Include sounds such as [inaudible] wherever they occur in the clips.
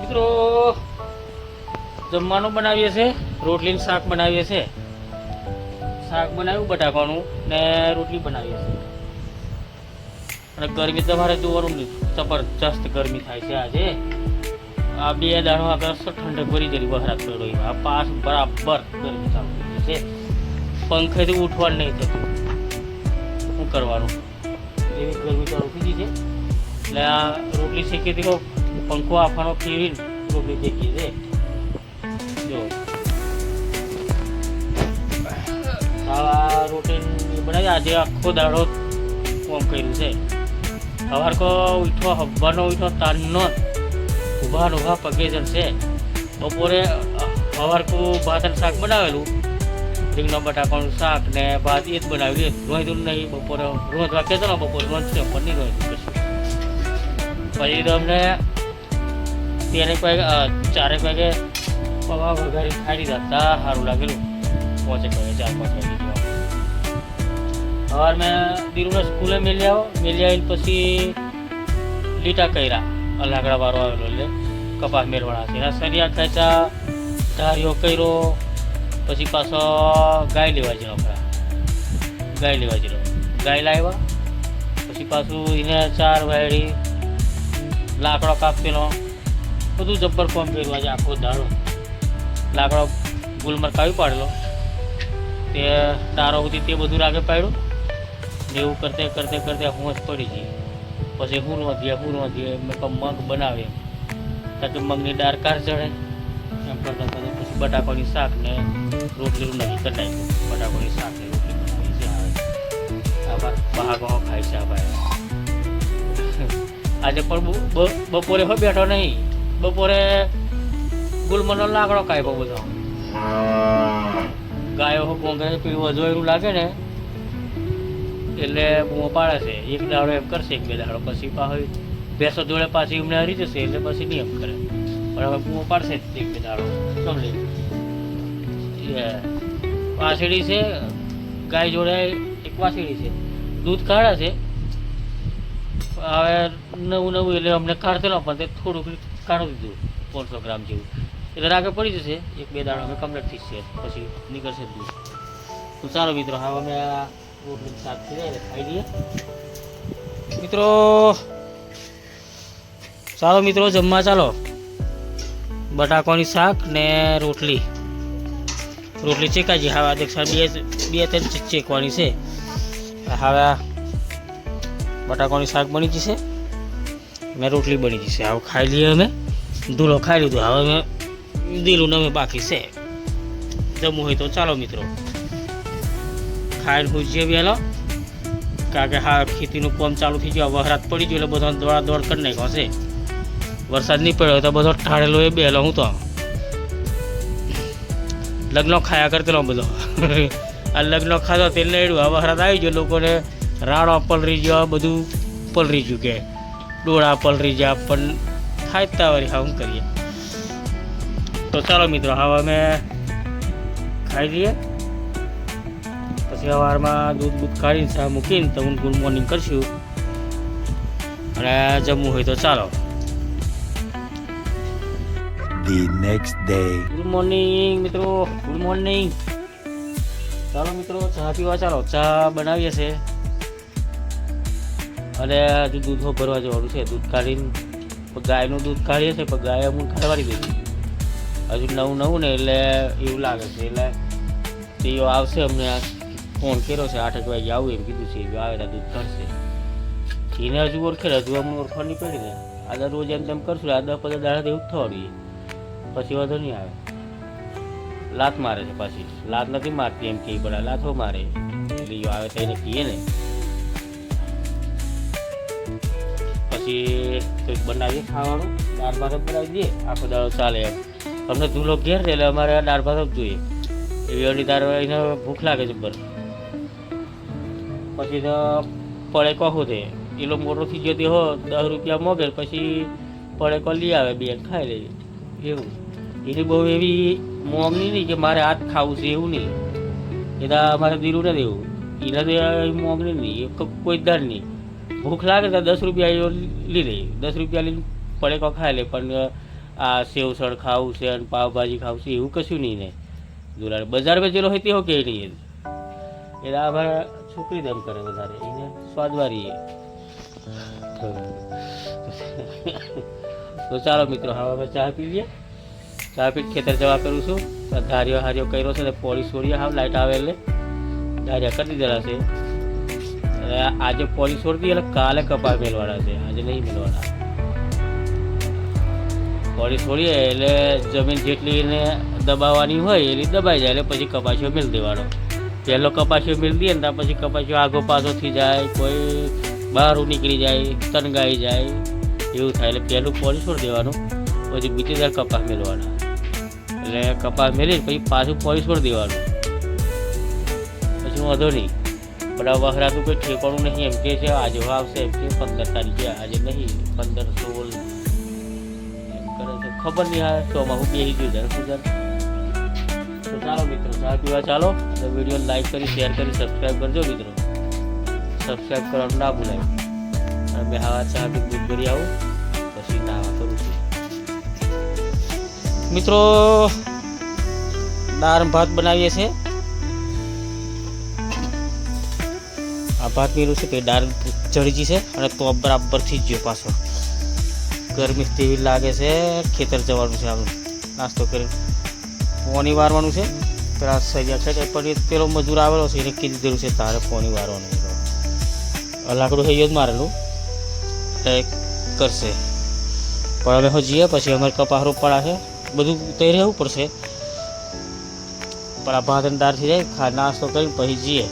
મિત્રો, જમવાનું બનાવીએ છે રોટલી શાક બનાવીએ છે. શાક બનાવ્યું, બટાકાનું, ને રોટલી બનાવીએ છે. અને ગરમી તમારે જોવાનું જબરજસ્ત ગરમી થાય છે આજે. આ બે દાણો આગળ ઠંડક ભરી જરી વહરાત પડ્યો આ પાસ બરાબર ગરમી ચાલુ છે. પંખેથી ઉઠવાનું નહીં થતું. શું કરવાનું? એવી ગરમી ચાલુ થઈ છે. એટલે આ રોટલી શેકી દીધો પંખો આપવાનો ફેરવીને રોટલી દેખી છે? જો. આ રૂટીન બનાવી, આજે આખો દાડો કોમ કર્યું છે. સવાર કો ઉઠો હવાનો ઉઠો તાનનો ઊભા ઊભા પગે જશે બપોરે સવાર કો ભાત શાક બનાવેલું. રીંગણા, બટાકાનું શાક ને ભાત એ જ બનાવેલી દૂર નહીં, બપોરે રોંધવા કહેતો ને, બપોરે રોંધશે પણ નહીં રોજ. પછી તો અમને કોઈ ચારેક વાગે પવા વઘારી ખાઈ તા સારું લાગેલું. પહોંચે વાગે ચાર પાંચ વાગે સવાર મેં દીરુને સ્કૂલે મેલી આવો મેલી આવીને પછી લીટા કર્યા. લાકડા વાળો આવેલો એટલે કપાસ મેળવાના છે. એના સરિયા ખેંચા ધાર્યો કર્યો, પછી પાછો ગાય લેવા જiro આપણા. ગાય લેવા જiro ગાય લાવ્યા, પછી પાછું એને ચાર વાયડી લાકડો કાપેલો. બધું જબ્બર કોમ કર્યું આજે આખો દાડો. લાકડો ગુલમર કાવી પાડેલો. તે તારો સુધી તે બધું રાગે પાડ્યું. ને એવું કરતે કરતે કરતે હું જ પડી ગઈ. પછી હું નોંધીએ હું નોંધીએ મેં કહું મગ બનાવીએ. તાકે મગની દાળ કાર ચડે એમ કરતાં કરતાં પછી બટાકાની શાક ને રોટલીનું નક્કી કરી નાખ્યું. બટાકાની શાક ને રોટલી બનાવી છે હવે આ બા- ખાય છે આ ભાઈ. [laughs] આજે પણ બપોરે હો બેઠો નહીં. બપોરે ગુલમરનો લાકડો કાપ્યો બધો. ગાયો કોંગ્રેસ પેલું વધોયરું લાગે ને, એટલે બૂમો પાડે છે. એક દાડો એમ કરશે, એક બે દાડો પછી પાછી ભેંસો જોડે પાછી એમને હરી જશે, એટલે પછી નહીં એમ કરે. પણ હવે બૂમો પાડશે એક બે દાડો. સમજે વાસળી છે, ગાય જોડે એક વાસળી છે. દૂધ કાઢે છે. હવે નવું નવું એટલે અમને કાઢતેલો પણ તે થોડુંક કાઢી દીધું પાંચસો ગ્રામ જેવું. એટલે રાગે પડી જશે, એક બે દાણા અમે કમ્પ્લીટ થઈ છે પછી નીકળશે દૂધ તો ચાલો મિત્રો, હવે અમે આ રોટલી એટલે ખાઈ લઈએ. મિત્રો, ચાલો મિત્રો, જમવા ચાલો. બટાકાની શાક ને રોટલી. રોટલી ચેકાજી હવે દેખ બે બે ત્રણ ચેકવાની છે. હવે બટાકાની શાક બની જશે. ને રોટલી બની જશે હવે ખાઈ લઈએ અમે. ધૂલો ખાઈ લીધો. હવે અમે દીલું અમે બાકી છે. જમવું હોય તો ચાલો મિત્રો. ખાઈને પૂછીએ વહેલો. કારણ કે હા, ખેતીનું કામ ચાલુ થઈ ગયું. વહરાત પડી ગયું એટલે બધા દોડા દોડ કરી નાખ્યો છે. વરસાદ નહીં પડ્યો તો બધો ઠાળેલો એ બેલો હું તો. લગ્ન ખાયા કરતેલો બધો. આ લગ્ન ખાધો, તેલ નડ્યું. હવે વહરાત આવી ગયો. લોકોને રાડો પલરી ગયો. બધું પલરી ગયું કે. ડોળા પલરી ગયા પણ થાય જ તા વળી હા શું કરીએ. તો ચાલો મિત્રો હવે અમે ખાઈ લઈએ. પછી સવારમાં દૂધ બૂધ કાઢીને ચા મૂકીને તો હું ગુડ મોર્નિંગ કરશું. અને જમવું હોય તો ચાલો. The next day. Good morning મિત્રો ગુડ મોર્નિંગ. ચાલો મિત્રો ચા પીવા ચાલો. ચા બનાવીએ છે. અને હજુ દૂધો ભરવા જવાનું છે. દૂધ કાઢીને ગાયનું દૂધ કાઢીએ છીએ, પણ ગાય અમુક કાઢવાની દીધી હજુ નવું નવું ને એટલે એવું લાગે છે. એટલે તે આવશે, અમને ફોન કર્યો છે આઠ એક વાગે આવું એમ કીધું છે આવે ત્યાં દૂધ કાઢશે. એને હજુ ઓળખે હજુ અમને ઓળખવાની પડી ને આ રોજ એમ તેમ કરશું, આ દસ પંદર દાડા એવું થવાનું પછી વાંધો નહીં આવે. લાત મારે છે પાછી. લાત નથી મારતી એમ કે બધા લાથો મારે. એટલે આવે તો એને કહીએ ને. પછી કંઈક બનાવીએ ખાવાનું, દાળ ભાત બનાવી દઈએ, આખો દાડો ચાલે એમ. અમને ધૂલો ઘેર છે એટલે અમારે દાળ ભાત જ જોઈએ. એવી અઢી દાળ એને ભૂખ લાગે છે પર પછી તો પડે કહો તે, એ મોટો થઈ ગયો તે હો દસ રૂપિયા મોગે પછી પડે કો લઈ આવે બે ખાઈ લે એવું. એની બહુ એવી મોંઘની નહીં કે મારે જ ખાવું છે એવું નહીં. એ તો અમારે દીરું નથી એવું. એને તો મોંઘની નહીં કોઈ દર નહીં ભૂખ લાગે તો દસ રૂપિયા લઈ લે. દસ રૂપિયા લઈને પડે કો ખાઈ લે, પણ આ સેવસળ ખાવું છે અને પાવભાજી ખાવું છે, એવું કશું નહીં ને. દુલાર બજાર વેચેલો હોય તેવો કે નહીં એટલે આ ભાઈ છોકરી દમ કરે વધારે. એને સ્વાદવારી તો ચાલો મિત્રો, હવે અમે ચા પી લઈએ. ચા પી ખેતર જવા કરું છું. ધાર્યો હાર્યો કર્યો છે પોળી છોડીએ હા લાઇટ આવે એટલે ધાર્યા કરી દીધેલા છે. આજે પોલીસ છોડી દઈએ એટલે કાલે કપા મેળવાના છે આજે નહીં મેળવાના પોલીસ છોડીએ એટલે જમીન જેટલી એને દબાવવાની હોય એટલી દબાઈ જાય એટલે પછી કપાસીઓ મિલ દેવાનો પહેલો કપાસીઓ મિલ દઈએ ને ત્યાં પછી કપાસીઓ આગો પાછો થઈ જાય કોઈ બહાર નીકળી જાય તનગાઈ જાય એવું થાય એટલે પહેલું પોલીસ છોડી દેવાનું પછી બીજી દર કપાસ મેળવાના એટલે કપાસ મેળવી પછી પાછું પોલીસ છોડી દેવાનું પછી વાંધો નહીં આ વહરાતું કોઈ ઠેકાણું નહીં એમ કે છે આજે આવશે એમ કે પંદર તારીખે આજે નહીં પંદર સોળ એમ કરે છે ખબર નહીં આ તો હું બેસી ગયું શું જાણ તો ચાલો મિત્રો ચા પીવા ચાલો અને વીડિયો લાઈક કરી શેર કરી સબસ્ક્રાઈબ કરજો મિત્રો સબસ્ક્રાઈબ કરવાનું ના ભૂલાય અને મેં હવા ચા બી દૂધ કરી આવું પછી ના કરું છું મિત્રો દાળ ભાત બનાવીએ છીએ ભાત મેળવું છે કે દાળ ચડી છે અને તો બરાબર થઈ ગયો પાછો. ગરમી તેવી લાગે છે, ખેતર જવાનું છે આપણું નાસ્તો કરી પોની વારવાનું છે. પેલા સૈયા છે એ પેલો મજૂર આવેલો છે, એને કીધી દીધેલું છે, તારે પોની વારવાનું લાકડું થઈ જ મારેલું. એ કરશે. પણ અમે હજીએ પછી અમારે કપાસ રોપવાના છે. બધું તૈયાર રહેવું પડશે. પણ આ ભાત દાળ થઈ જાય નાસ્તો કરીને પછી જઈએ.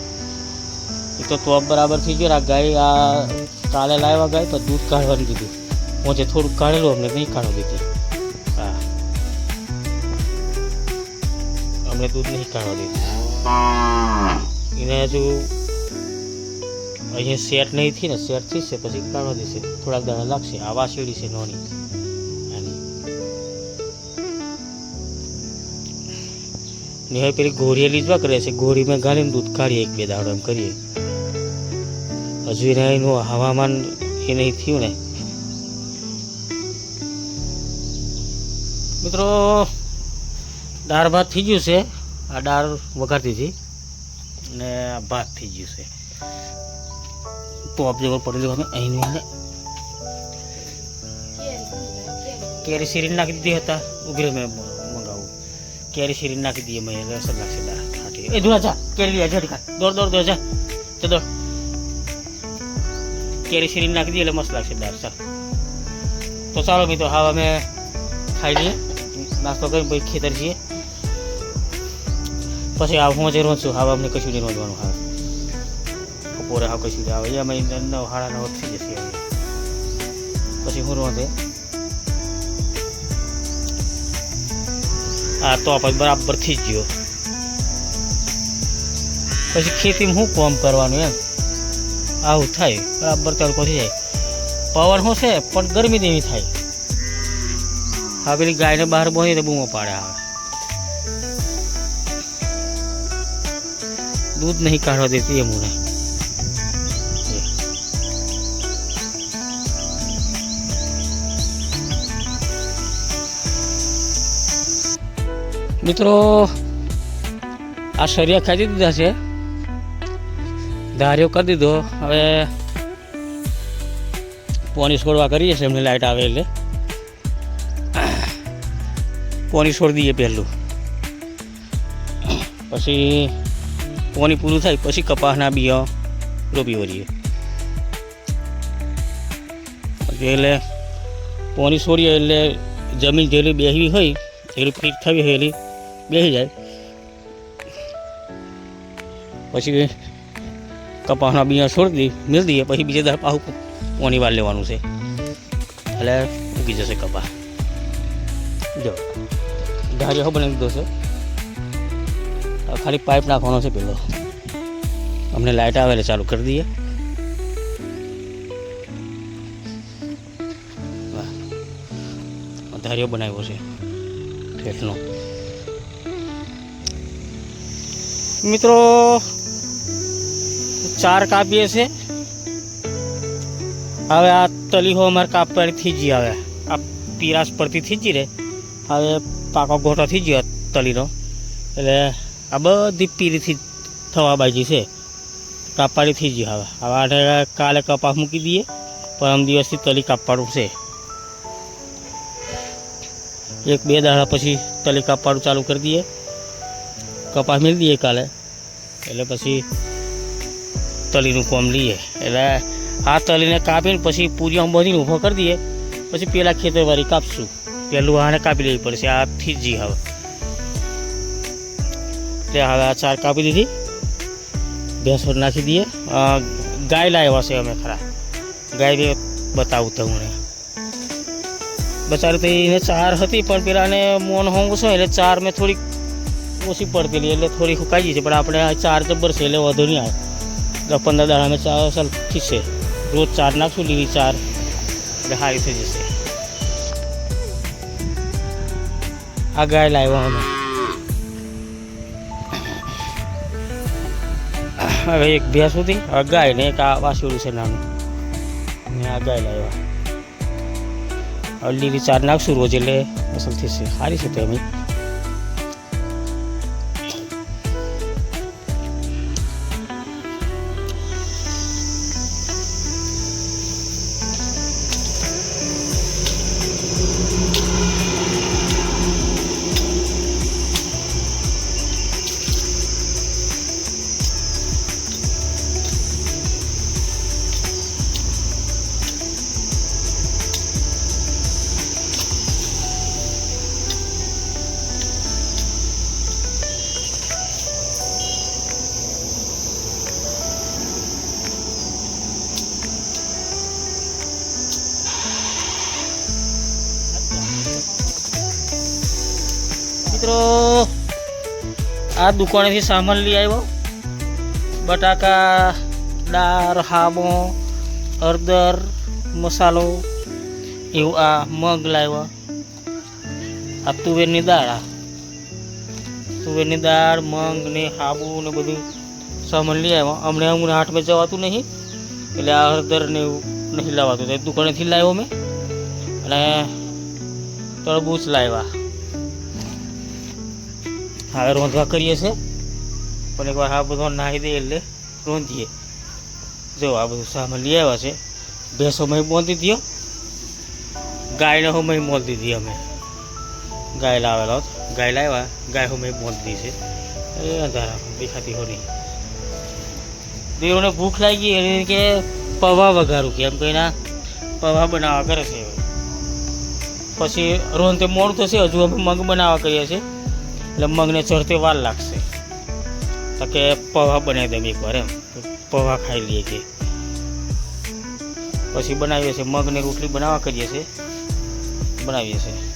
એ તો ટોપ બરાબર થઈ ગયો આ ગાય આ કાલે લાવ્યા ગાય તો દૂધ કાઢવાનું કીધું. જે થોડુંક કાઢેલું અમને નહીં કાઢવા દીધી. હા. અમને દૂધ નહીં કાઢવા દીધું. એને હજુ અહીંયા સેટ નહીં થઈ ને સેટ થઈ છે, પછી કાઢવા દેશે. થોડાક દાડા લાગશે. આવા શેડી છે નોની. ને હવે પેલી ઘોરીએ લીધવા કરે છે. ઘોરીમાં ગાળીને દૂધ કાઢીએ, એક બે દાડો એમ કરીએ. હજુ હવામાન એ નહીં થયું ને. મિત્રો, દાળ ભાત થઈ ગયું છે. આ દાળ વઘારતી હતી ને આ ભાત થઈ ગયું છે. ટોપ જેવો પડેલું અમે અહીંનું કેરી શીરી નાખી દીધી હતા. ઉઘરે મેં મંગાવું. કેરી શીરી નાખી દઈએ મેં અસર લાગશે દાળ. એ ધુરા, જા. કેરી લે ખા દોડ દોડ દોડ, જા. તો દોડ. કેરી શીરીને નાખી દઈએ એટલે મસ્ત લાગશે દાળ. ચાલ. તો ચાલો મિત્રો હા અમે ખાઈ લઈએ. નાસ્તો કરીને પછી ખેતર જઈએ. પછી આ હું જે છું હા અમને કશું નહીં રોજવાનું હા બપોરે હા કશું આવે. એમાં નવ હાડા નવ થઈ જશે પછી હું રોંધે હા, તો પછી બરાબર થઈ ગયો. પછી ખેતીમાં શું કામ કરવાનું એમ? આવું થાય, બરાબર તડકો થઈ જાય. પવન શું છે, પણ ગરમી દેવી થાય. હા પેલી ગાયને બહાર બોની તો બૂમો પાડે આવે. દૂધ નહીં કાઢવા દેતી એમ નહીં મિત્રો, આ સરિયા ખાઈ દીધા છે. ધાર્યો કરી દીધો. હવે પોની છોડવા કરીએ છીએ, એમની લાઇટ આવે એટલે. પોની છોડી દઈએ પહેલું. પછી પોની પૂરું થાય, પછી કપાસના બિયા રોપી વળીએ. એટલે પોની છોડીએ એટલે જમીન જેટલી બેહવી હોય, એટલી ફીટ થવી હોય એટલી બેસી જાય. પછી કપાસના બીજા છોડી દઈએ મેળ દઈએ, પછી બીજે દર પાછું પોની વાર લેવાનું છે. એટલે ઉગી જશે કપા જો. ધાર્યો બનાવી દીધો છે. ખાલી પાઇપ નાખવાનો છે પેલો. અમને લાઇટ આવે એટલે ચાલુ કરી દઈએ. ધાર્યો બનાવ્યો છે. ઠેઠનો. મિત્રો ચાર કાપીએ છે. હવે આ તલીહો અમારે કાપવાની થઈ ગઈ હવે. આ પીરાશ પડતી થઈ ગઈ રે. હવે પાકો ગોટો થઈ ગયો તલીનો. એટલે આ બધી પીરીથી થવા બાજી છે. કાપાડી થઈ ગઈ હવે. હવે આઠે કાલે કપાસ મૂકી દઈએ પરમ દિવસથી તલી કાપવાનું છે. એક બે દાડા પછી તલી કાપવાનું ચાલુ કરી દઈએ. કપાસ મેળ દઈએ કાલે. એટલે પછી તલીનું કોમ લઈએ એટલે આ તલીને કાપીને પછી પૂરી બધીને ઊભો કરી દઈએ પછી પેલા ખેતરવાળી કાપશું પેલું આને કાપી લેવી પડશે આ થીજી હવે એટલે હવે આ ચાર કાપી દીધી ભેંસો નાખી દઈએ અ, ગાય લાવ્યા છે અમે ખરા ગાયને બતાવું તો હું બચારી તો એને ચાર હતી પણ પેલાને મોન હોંગ છે એટલે ચાર મેં થોડીક ઓછી પડતી એટલે થોડી સુકાઈ ગઈ છે પણ આપણે આ ચાર જબ્બર છે એટલે વધુ નહીં આવે દસ પંદર દાડા અમે ચાર ચાલ ઠીક છે રોજ ચાર નાખશું લીલી ચાર એટલે સારી થઈ જશે આ ગાય લાવ્યા અમે હવે એક ભેંસ હતી હવે ગાય ને એક આ વાસુડું છે નાનું ને આ ગાય લાવ્યા હવે લીલી ચાર નાખશું રોજ એટલે અસલ થશે સારી છે તે મિત્રો, આ દુકાનેથી સામાન લઈ આવ્યો. બટાકા, દાળ હાબો હળદર, મસાલો, એવું આ મગ લાવ્યો. આ તુવેરની દાળ, આ. તુવેરની દાળ, મગ ને હાબુ ને બધું સામાન લઈ આવ્યો. હમણાં હમણાં હાટમાં જવાતું નહીં, એટલે આ હળદર ને એવું નહીં લાવાતું. દુકાનેથી લાવ્યો મેં, અને તરબૂચ લાવ્યા. હવે રોંધવા કરીએ છે. પણ એકવાર આ બધો નાહી દે એટલે રોંધીએ. જો આ બધું સામે લઈ આવ્યા છે. ભેંસો મેં બોંધી દો ગાયને હું મેં બોંધી દીધી અમે. ગાય લાવેલો હતો. ગાય લાવ્યા, ગાય હું મેં બોંધી છે. એ અંધારા, દેખાતી હો નહીં દેવને ભૂખ લાગી એટલે કે પૌવા વઘારું કે એમ કહીને પૌવા બનાવવા કરે છે. પછી રોંધે મોડું થશે, હજુ અમે મગ બનાવવા કરીએ છીએ. એટલે મગને ચડતે વાર લાગશે. તો કે પૌવા બનાવી એક એકવાર એમ. પૌવા ખાઈ લઈએ છીએ. પછી બનાવીએ છીએ, મગને રોટલી બનાવવા કરીએ છીએ. બનાવીએ છીએ.